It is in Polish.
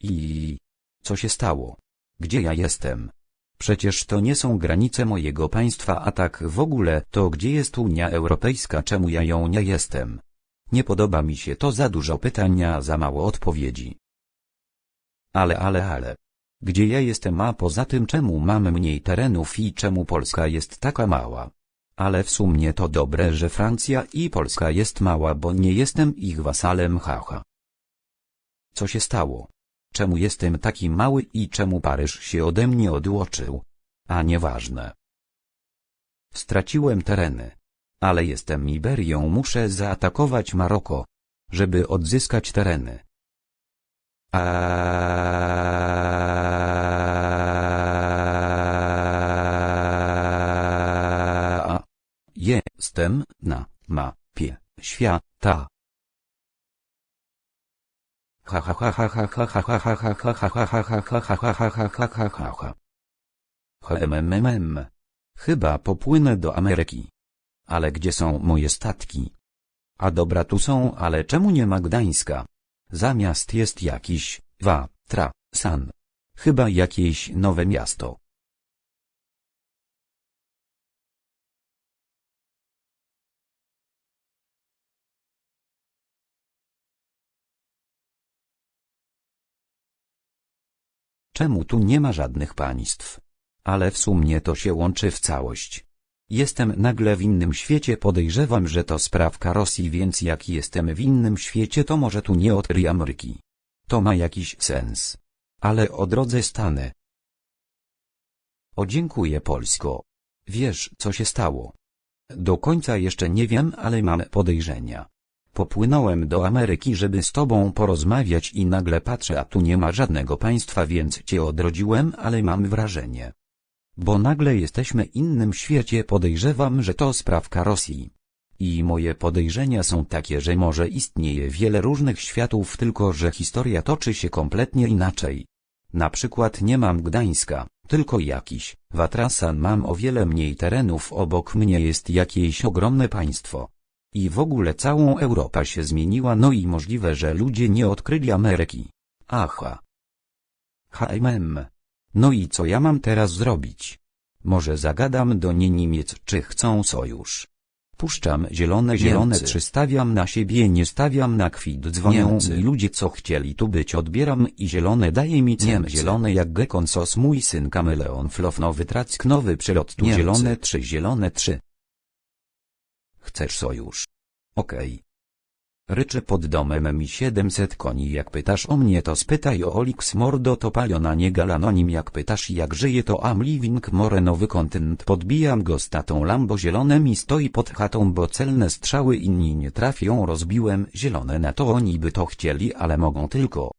I... Co się stało? Gdzie ja jestem? Przecież to nie są granice mojego państwa, a tak w ogóle to gdzie jest Unia Europejska, czemu ja ją nie jestem? Nie podoba mi się to za dużo pytania, za mało odpowiedzi. Ale, ale, ale. Gdzie ja jestem, a poza tym czemu mamy mniej terenów i czemu Polska jest taka mała? Ale w sumie to dobre, że Francja i Polska jest mała, bo nie jestem ich wasalem, haha. Co się stało? Czemu jestem taki mały i czemu Paryż się ode mnie odłoczył? A nieważne. Straciłem tereny. Ale jestem Iberią, muszę zaatakować Maroko, żeby odzyskać tereny. Jestem na mapie świata. Ha. Chyba popłynę do Ameryki. Ale gdzie są moje statki? A dobra tu są, ale czemu nie ma Gdańska? Zamiast jest jakiś, wa, tra, san. Chyba jakieś nowe miasto. Czemu tu nie ma żadnych państw? Ale w sumie to się łączy w całość. Jestem nagle w innym świecie, podejrzewam, że to sprawka Rosji, więc jak jestem w innym świecie, to może tu nie odkryj Ameryki. To ma jakiś sens. Ale o drodze stanę. O dziękuję Polsko. Wiesz, co się stało? Do końca jeszcze nie wiem, ale mam podejrzenia. Popłynąłem do Ameryki, żeby z tobą porozmawiać i nagle patrzę, a tu nie ma żadnego państwa, więc cię odrodziłem, ale mam wrażenie. Bo nagle jesteśmy innym świecie, podejrzewam, że to sprawka Rosji. I moje podejrzenia są takie, że może istnieje wiele różnych światów, tylko że historia toczy się kompletnie inaczej. Na przykład nie mam Gdańska, tylko jakiś, Watrasan mam o wiele mniej terenów, obok mnie jest jakieś ogromne państwo. I w ogóle całą Europa się zmieniła, no i możliwe, że ludzie nie odkryli Ameryki. Aha. HMM. No i co ja mam teraz zrobić? Może zagadam do nie Niemiec, czy chcą sojusz. Puszczam zielone zielone Niemcy. trzy stawiam na siebie nie stawiam na kwit dzwonią Niemcy. mi ludzie co chcieli tu być odbieram i zielone daje mi cen Niemcy. zielone jak gekon sos mój syn kameleon flof nowy track nowy przylot tu Niemcy. zielone trzy zielone trzy Chcesz sojusz? Okej. Ryczy pod domem mi 700 koni. Jak pytasz o mnie to spytaj o Olix mordo. To paliona nie galanonim. Jak pytasz jak żyje to am living more. Nowy kontynt podbijam go statą. Lambo zielone mi stoi pod chatą bo celne strzały inni nie trafią. Rozbiłem zielone na to. Oni by to chcieli ale mogą tylko